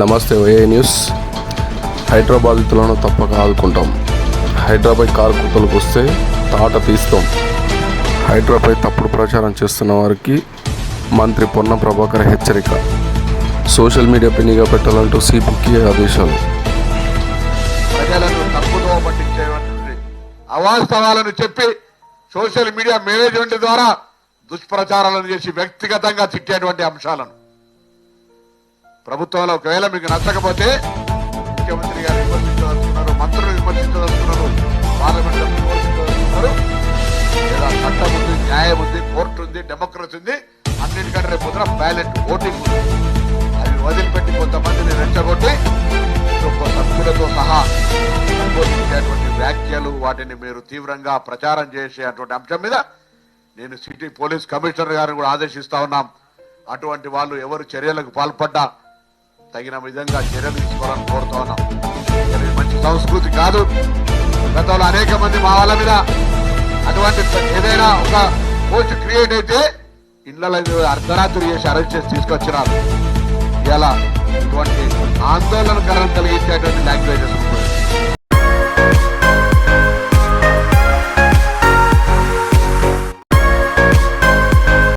నమస్తే OA news? హైదరాబాదితులను తప్పక ఆదుకుంటాం. Hyderabad car కుతలకు వస్తే తాట తీస్తాం. హైదరాబాద్ తప్పుడు ప్రచారం చేస్తున్న వారికి మంత్రి పొన్న ప్రభాకర్ హెచ్చరిక. సోషల్ మీడియాపై నిఘా పెట్టాలంటూ సిపికి ఆదేశాలు. ప్రజలను తప్పుదో పట్టించేటువంటి అవాస్తవాలను చెప్పి సోషల్ మీడియా మేనేజ్మెంట్ ద్వారా దుష్ప్రచారాలను చేసి వ్యక్తిగతంగా తిట్టేటువంటి అంశాలను. ప్రభుత్వంలో ఒకవేళ మీకు నచ్చకపోతే ముఖ్యమంత్రి గారు విమర్శించదలుచుకున్నారు మంత్రులు విమర్శించదలుచుకున్నారు పార్లమెంట్ విమర్శించదలుచుకున్నారు. లేదా చట్టం ఉంది న్యాయం ఉంది కోర్టు ఉంది డెమోక్రసీ ఉంది అన్నిటికంటే రేపు పొద్దున బ్యాలెట్ ఓటింగ్ ఉంది. అది వదిలిపెట్టి కొంతమందిని రెచ్చగొట్టి కుటుంబ సభ్యులతో సహా సంబోధించేటువంటి వ్యాఖ్యలు వాటిని మీరు తీవ్రంగా ప్రచారం చేసేటువంటి అంశం మీద నేను సిటీ పోలీస్ కమిషనర్ గారిని కూడా ఆదేశిస్తా ఉన్నాం. అటువంటి వాళ్ళు ఎవరు చర్యలకు పాల్పడ్డా తగిన విధంగా చర్యలు తీసుకోవాలని కోరుతా ఉన్నాం మంచి సంస్కృతి కాదు. గతంలో అనేక మంది మా వాళ్ళ మీద అటువంటి ఏదైనా ఒక పోస్ట్ క్రియేట్ అయితే ఇళ్ళ అర్ధరాత్రి చేసి అరెస్ట్ చేసి తీసుకొచ్చినారు. ఇలా ఇటువంటి ఆందోళనకరం కలిగించేటువంటి లాంగ్వేజెస్